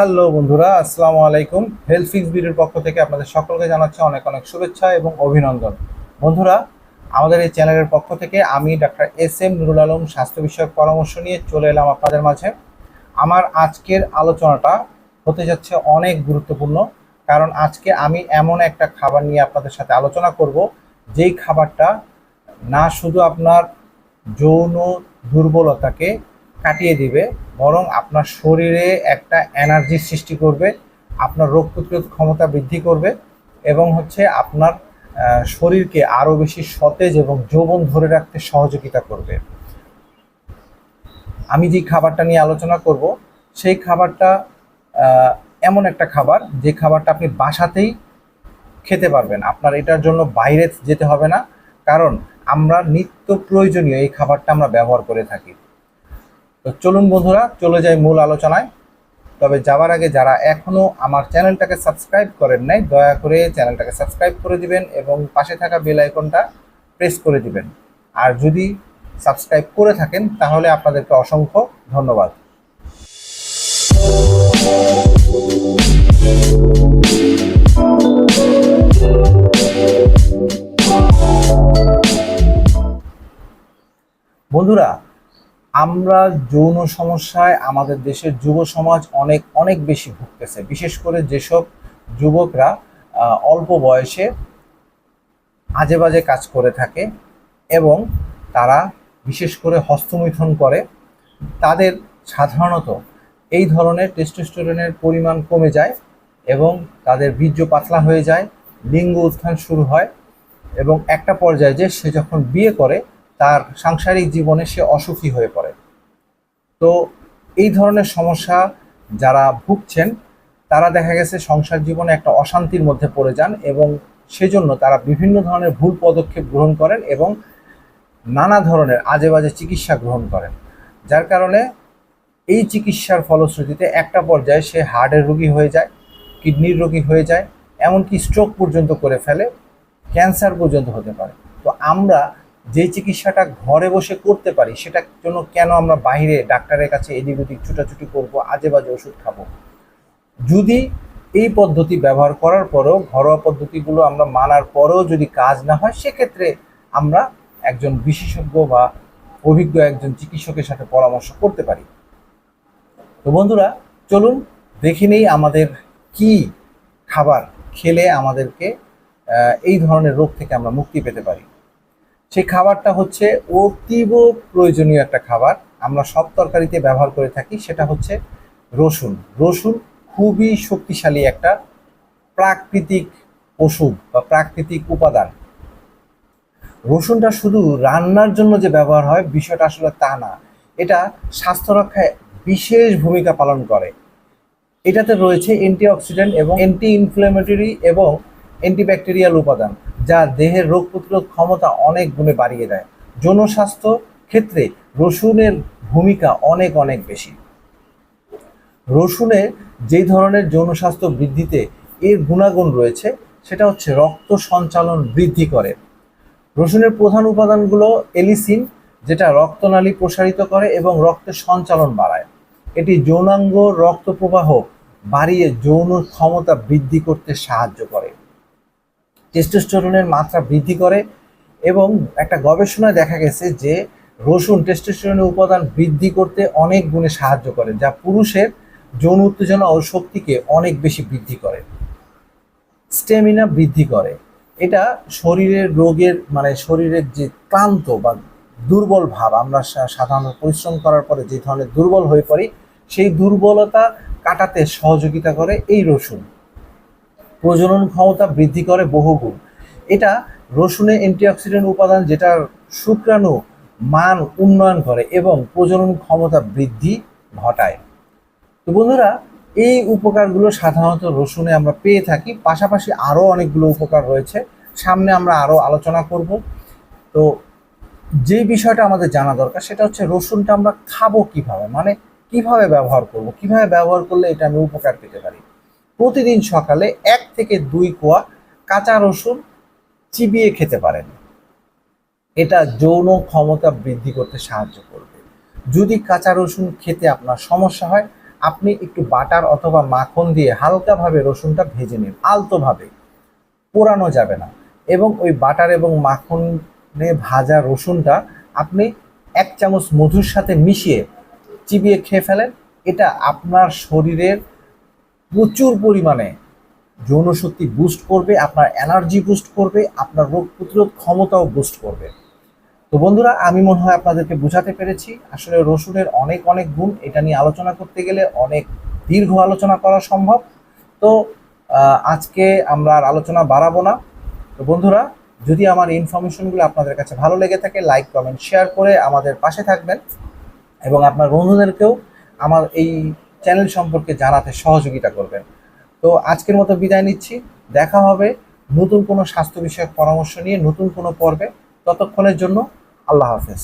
Hello বন্ধুরা, আসসালামু আলাইকুম। হেলথ ফিক্স বিডির পক্ষ থেকে আপনাদের সকলকে জানাচ্ছি অনেক অনেক শুভেচ্ছা এবং অভিনন্দন। বন্ধুরা, আমাদের এই চ্যানেলের পক্ষ থেকে আমি doctor S M Nurul Alam স্বাস্থ্য বিষয়ক পরামর্শ নিয়ে চলে এলাম আপনাদের মাঝে। আমার আজকের আলোচনাটা হতে যাচ্ছে অনেক গুরুত্বপূর্ণ, কারণ আজকে আমি এমন একটা খাবার নিয়ে আপনাদের সাথে আলোচনা করব, যেই খাবারটা না শুধু আপনার যৌন দুর্বলতাকে কাটিয়ে দিবে বরং আপনার শরীরে একটা এনার্জি সৃষ্টি করবে, আপনার রোগ প্রতিরোধ ক্ষমতা বৃদ্ধি করবে এবং হচ্ছে আপনার শরীরকে আরও বেশি সতেজ এবং যৌবন ধরে রাখতে সহযোগিতা করবে। আমি যে খাবারটা নিয়ে আলোচনা করব, সেই খাবারটা এমন একটা খাবার যে খাবারটা আপনি বাসাতেই খেতে পারবেন। আপনার এটার জন্য বাইরে যেতে হবে না, কারণ আমরা নিত্য প্রয়োজনীয় এই খাবারটা আমরা ব্যবহার করে থাকি। তো চলুন বন্ধুরা, চলে যাই মূল আলোচনায়। তবে যাওয়ার আগে যারা এখনও আমার চ্যানেলটাকে সাবস্ক্রাইব করেন নাই, দয়া করে চ্যানেলটাকে সাবস্ক্রাইব করে দিবেন এবং পাশে থাকা বেল আইকনটা প্রেস করে দিবেন। আর যদি সাবস্ক্রাইব করে থাকেন, তাহলে আপনাদেরকে অসংখ্য ধন্যবাদ। বন্ধুরা আমরা যৌন সমস্যায় আমাদের দেশের যুব সমাজ অনেক অনেক বেশি ভুগতেছে। বিশেষ করে যেসব যুবকরা অল্প বয়সে আজে বাজে কাজ করে থাকে এবং তারা বিশেষ করে হস্তমৈথুন করে, তাদের সাধারণত এই ধরনের টেস্টোস্টেরনের পরিমাণ কমে যায় এবং তাদের বীর্য পাতলা হয়ে যায়, লিঙ্গ উত্থান শুরু হয় এবং একটা পর্যায়ে যে সে যখন বিয়ে করে তার সাংসারিক জীবনে সে অসুখী হয়ে পড়ে। তো এই ধরনের সমস্যা যারা ভুগছেন, তারা দেখা গেছে সংসার জীবনে একটা অশান্তির মধ্যে পড়ে যান এবং সেজন্য তারা বিভিন্ন ধরনের ভুল পদক্ষেপ গ্রহণ করেন এবং নানা ধরনের আজে বাজে চিকিৎসা গ্রহণ করেন। যার কারণে এই চিকিৎসার ফলশ্রুতিতে একটা পর্যায়ে সে হার্টের রোগী হয়ে যায়, কিডনির রোগী হয়ে যায়, এমনকি স্ট্রোক পর্যন্ত করে ফেলে, ক্যান্সার পর্যন্ত হতে পারে। তো আমরা যে চিকিৎসাটা ঘরে বসে করতে পারি, সেটার জন্য কেন আমরা বাইরে ডাক্তারের কাছে এদিক ওদিক ছুটাছুটি করব আজে বাজে ওষুধ খাব? যদি এই পদ্ধতি ব্যবহার করার পরেও ঘরোয়া পদ্ধতিগুলো আমরা মানার পরেও যদি কাজ না হয়, সেক্ষেত্রে আমরা একজন বিশেষজ্ঞ বা অভিজ্ঞ একজন চিকিৎসকের সাথে পরামর্শ করতে পারি। তো বন্ধুরা, চলুন দেখে নেই আমাদের কি খাবার খেলে আমাদেরকে এই ধরনের রোগ থেকে আমরা মুক্তি পেতে পারি। সেই খাবারটা হচ্ছে অতীব প্রয়োজনীয় একটা খাবার। আমরা সব তরকারিতে ব্যবহার করে থাকি, সেটা হচ্ছে রসুন। রসুন খুবই শক্তিশালী একটা প্রাকৃতিক ওষুধ বা প্রাকৃতিক উপাদান। রসুনটা শুধু রান্নার জন্য যে ব্যবহার হয়, বিষয়টা আসলে তা না। এটা স্বাস্থ্য রক্ষায় বিশেষ ভূমিকা পালন করে। এটাতে রয়েছে অ্যান্টিঅক্সিডেন্ট এবং অ্যান্টি ইনফ্লেমেটরি এবং অ্যান্টিব্যাকটেরিয়াল উপাদান। যা দেহের রোগ প্রতিরোধ ক্ষমতা অনেক গুণে বাড়িয়ে দেয়। জনস্বাস্থ্য ক্ষেত্রে রসুনের ভূমিকা অনেক অনেক বেশি। রসুনে যেই ধরনের যৌনস্বাস্থ্য বৃদ্ধিতে এর গুণাগুণ রয়েছে, সেটা হচ্ছে রক্ত সঞ্চালন বৃদ্ধি করে। রসুনের প্রধান উপাদানগুলো এলিসিন, যেটা রক্তনালী প্রসারিত করে এবং রক্তের সঞ্চালন বাড়ায়। এটি যৌনাঙ্গ রক্ত প্রবাহ বাড়িয়ে যৌন ক্ষমতা বৃদ্ধি করতে সাহায্য করে। টেস্টোস্টেরনের মাত্রা বৃদ্ধি করে এবং একটা গবেষণায় দেখা গেছে যে রসুন টেস্টোস্টেরনের উপাদান বৃদ্ধি করতে অনেক গুণে সাহায্য করে, যা পুরুষের যৌন উত্তেজনা ও শক্তিকে অনেক বেশি বৃদ্ধি করে। স্টেমিনা বৃদ্ধি করে। এটা শরীরের রোগের মানে শরীরের যে ক্লান্ত বা দুর্বল ভাব, আমরা সাধারণত পরিশ্রম করার পরে যে ধরনের দুর্বল হয়ে পড়ি, সেই দুর্বলতা কাটাতে সহযোগিতা করে এই রসুন। প্রজনন ক্ষমতা বৃদ্ধি করে বহুগুণ। এটা রসুনে অ্যান্টিঅক্সিডেন্ট উপাদান যেটা শুক্রাণু মান উন্নয়ন করে এবং প্রজনন ক্ষমতা বৃদ্ধি ঘটায়। তো বন্ধুরা, এই উপকারগুলো সাধারণত রসুনে আমরা পেয়ে থাকি। পাশাপাশি আরও অনেকগুলো উপকার রয়েছে। সামনে আমরা আরও আলোচনা করব। তো যে বিষয়টা আমাদের জানা দরকার, সেটা হচ্ছে রসুনটা আমরা খাব কীভাবে? মানে কীভাবে ব্যবহার করব? কীভাবে ব্যবহার করলে এটা আমি উপকার পেতে পারি? প্রতিদিন সকালে এক থেকে দুই কোয়া কাঁচা রসুন চিবিয়ে খেতে পারেন। এটা যৌন ক্ষমতা বৃদ্ধি করতে সাহায্য করবে। যদি কাঁচা রসুন খেতে আপনার সমস্যা হয়, আপনি একটু বাটার অথবা মাখন দিয়ে হালকাভাবে রসুনটা ভেজে নিন, আলতোভাবে। পোড়ানো যাবে না এবং ওই বাটার এবং মাখনে ভাজা রসুনটা আপনি এক চামচ মধুর সাথে মিশিয়ে চিবিয়ে খেয়ে ফেলেন। এটা আপনার শরীরের প্রচুর পরিমাণে যৌনশক্তি বুস্ট করবে, আপনার এনার্জি বুস্ট করবে, আপনার রোগ প্রতিরোধ ক্ষমতাও বুস্ট করবে। তো বন্ধুরা, আমি মনে হয় আপনাদেরকে বোঝাতে পেরেছি। আসলে রসুনের অনেক অনেক গুণ, এটা নিয়ে আলোচনা করতে গেলে অনেক দীর্ঘ আলোচনা করা সম্ভব। তো আজকে আমরা আর আলোচনা বাড়াবো না। তো বন্ধুরা, যদি আমার ইনফরমেশনগুলো আপনাদের কাছে ভালো লেগে থাকে লাইক কমেন্ট শেয়ার করে আমাদের পাশে থাকবেন এবং আপনার বন্ধুদেরকেও আমার এই চ্যানেল সম্পর্কে জানাতে সহযোগিতা করবেন। তো আজকের মতো বিদায় নিচ্ছি। দেখা হবে নতুন কোনো স্বাস্থ্য বিষয়ক পরামর্শ নিয়ে নতুন কোনো পর্বে। ততক্ষণের জন্য আল্লাহ হাফেজ।